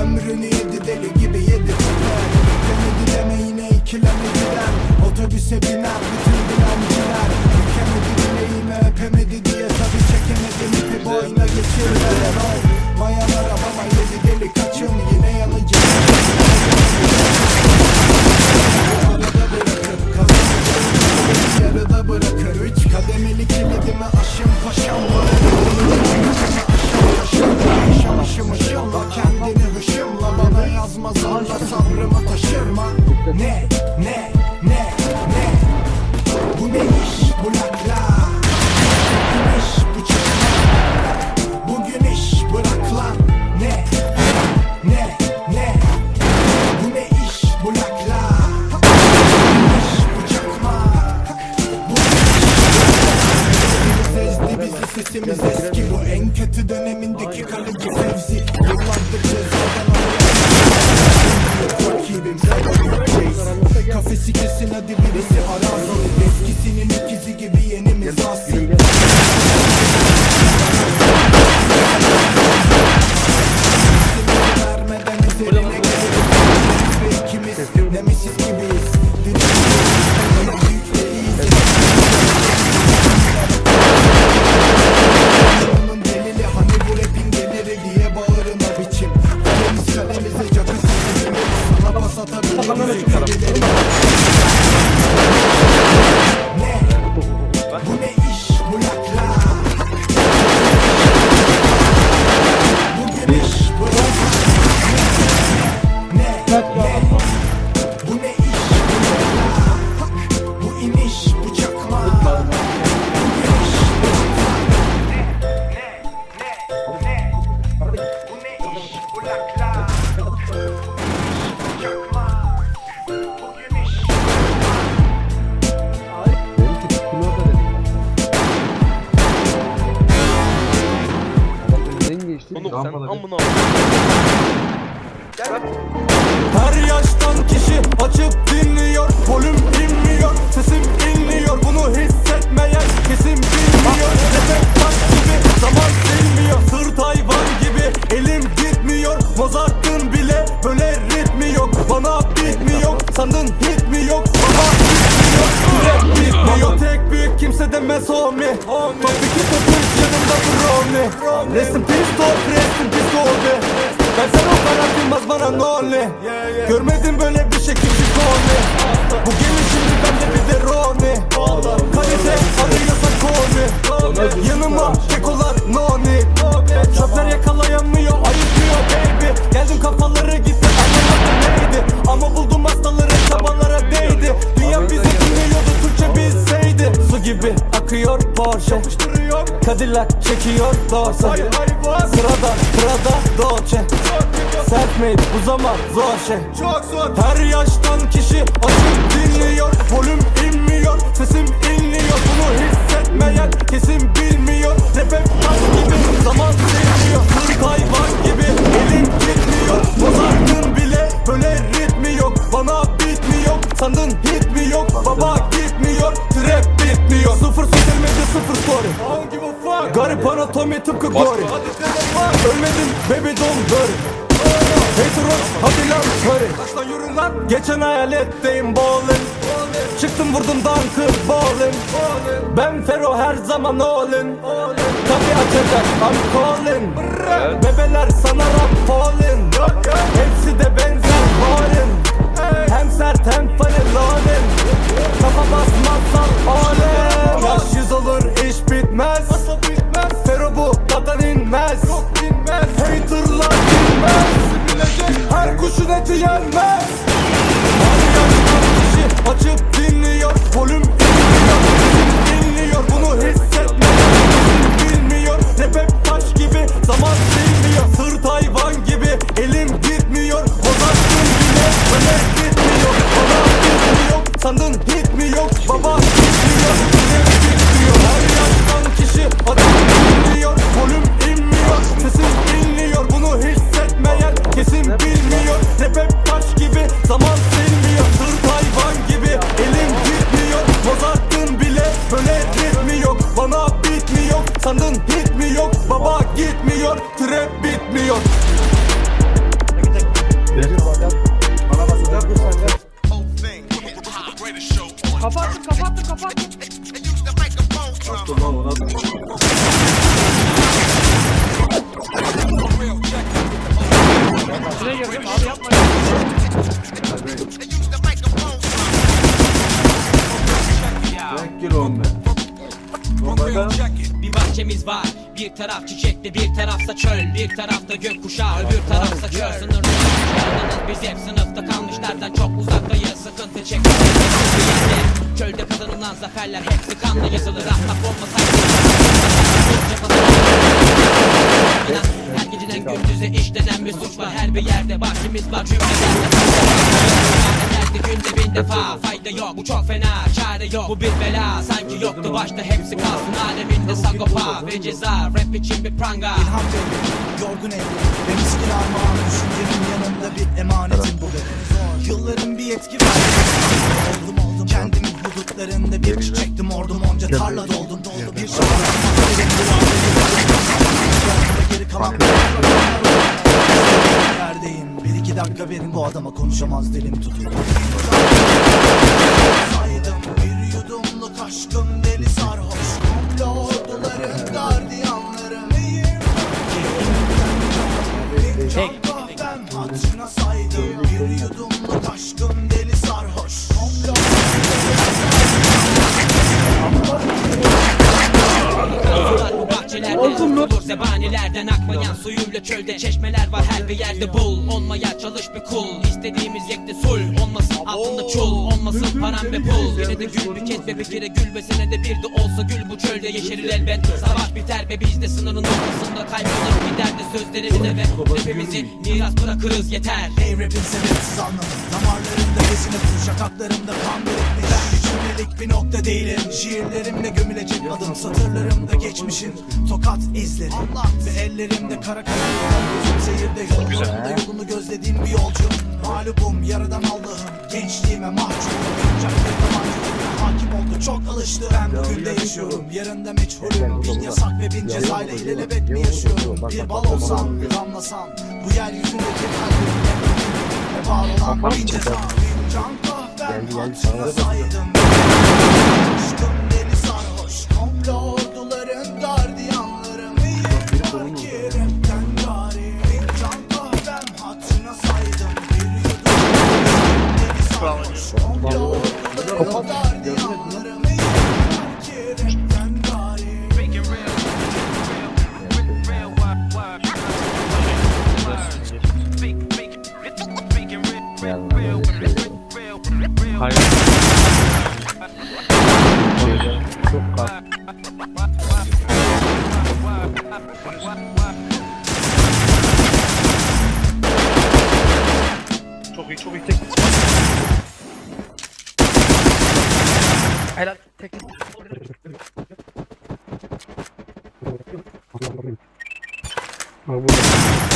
Ömrünü yedi deli gibi yedi teper Demedi deme yine ikileme gider Otobüse biner bütün dilenciler Bükemedi bileğimi öpemedi diye Tabi çekemedi ipi boyuna geçirdiler Oy Mayalar arabama yedi deli kaçın yine yanıcı Arada bırakır kazanacağım yarıda bırakır Üç kademeli kilidimi aşım paşam Yaşamışım ışımla kendini hışımla Yazma zorla sabrımı taşırma. Ne ne ne ne? Bu ne iş bu lakla iş bu çıkma Bugün iş bırak Ne ne ne? Bu ne iş bu lakla iş bu çakma Bu Fezli bizi sesimiz eski. Bu en kötü dönemindeki kalıcı fevzi. Yıllardır cezadan Kafesi kesin hadi birisi arazi Eskisinin ikizi gibi yenimiz asi vermeden üzerine geliriz ikimiz nemesis gibiyiz Dinamiyiz, büyükleriyiz Onun delili hani bu rapin geliri diye bağırın o biçim Kalemiz Ne? Kimse demez homie Top iki topun yanımda brownie Rest in peace top, rest in peace Ben sen o kadar bilmez bana oluyor Görmedim böyle bir şey küçük kone Bu gelişimde bende bir de rone Kalite arıyorsan kone Yanıma kekolar no need Çöpler yakalayamıyor ayıpıyor baby. Geldim kafaları gitti anlamadım neydi? Ama buldum hastaları çabalara değdi. Dünya bizi dinliyordu Türkçe bilseydi. Su gibi akıyor Porsche. Cadillac çekiyor Dorse Sırada sırada Dolce. Selfmade bu zaman zor şey. Çok zor. Her yaştan kişi açıp dinliyor. Volüm inmiyor Sesim inliyor. Bunu hissetmeyen Garip anatomi tıpkı Gori. Ölmedim baby don't worry Heteros hadi lan hurry Geçen hayaletteyim bowling Çıktım vurdum dunk'ı bowling Ben Fero her zaman olin Tabi açacak I'm calling. Bebeler sana rap falling Hepsi de benzer falling Hem sert hem funny loading Kafa basmazsan olin Yaş yüz olur iş Bir taraf çiçekli bir tarafsa çöl Bir tarafta gökkuşağı öbür tarafsa çöl. Sınırlı biz hep sınıfta kalmışlardan çok uzaktayız. Sıkıntı çekmeyiz Çölde kazanılan zaferler hepsi kanla yazılır Ahmak olmasaydı her geceden gündüze işlenen bir suç var. Her bir yerde bahçemiz var. Cümlelerde Nerede günde bin defa fayda yok. Bu çok fena çare yok. Bu bir bela. Sanki yoktu başta hepsi kalsın. Aleminde sagopa ve ceza. Rap için bir pranga. İlham verir, yorgun evrim Ve miskin armağan düşüncenin yanında bir emanetim bu benim Yılların bir etki verdi. Oldum oldum. Kendimin hudutlarında bir çiçektim ordum onca tarla doldum. Doldu bir şey Geri kalan dakika verin bu adama konuşamaz dilim tutuldu Saydım bir yudumluk aşkım deli sarhoş. Komplo orduların bahçelerde tutulur zebanilerden akmayan suyuyla çölde çeşmeler var. Her bir yerde bul. Olmaya çalış bir kul. İstediğimiz yekte sul. Olmasın altında çul. Olmasın param ve pul. yine de gül bir kez ve bir kere gül ve senede bir de olsa gül. Bu çölde yeşerir elbet. Savaş biter ve biz de sınırın ortasında kaybolur. Gider de sözlerimiz evet hepimizi miras bırakırız. Yeter. Ey rapin sebepsiz anlamı Damarlarımda full şakaklarımda kan Ben bir nokta değilim. Şiirlerimle gömülecek adım. Satırlarımda geçmişin tokat izleri. Ve ellerimde kara kalem. Gözüm seyirde yollarımda yolunu gözlediğim bir yolcuyum Mağlubum yaradan Allah'ım. Gençliğime ve tabancayım Hakim oldu. Çok alıştı. Ben bugün de yaşıyorum. Yarında meçhulüm. Bin yasak ve bin cezayla ilelebet mi yaşıyorum. Bir bal olsam damlasam Bu yeryüzündeki kalbimle ve var olan bin ceza. Bin can kahvem hatırına saydım Aşkım deli sarhoş. Komplo orduların gardiyanları. Mıyım var ki rapten gari Bin can kahvem hatırına saydım Bir yudum deli sarhoş. Komplo orduların gardiyanları. Mıyım var ki rapten gari Çok iyi çok iyi tek. Helal tek. Bak burada.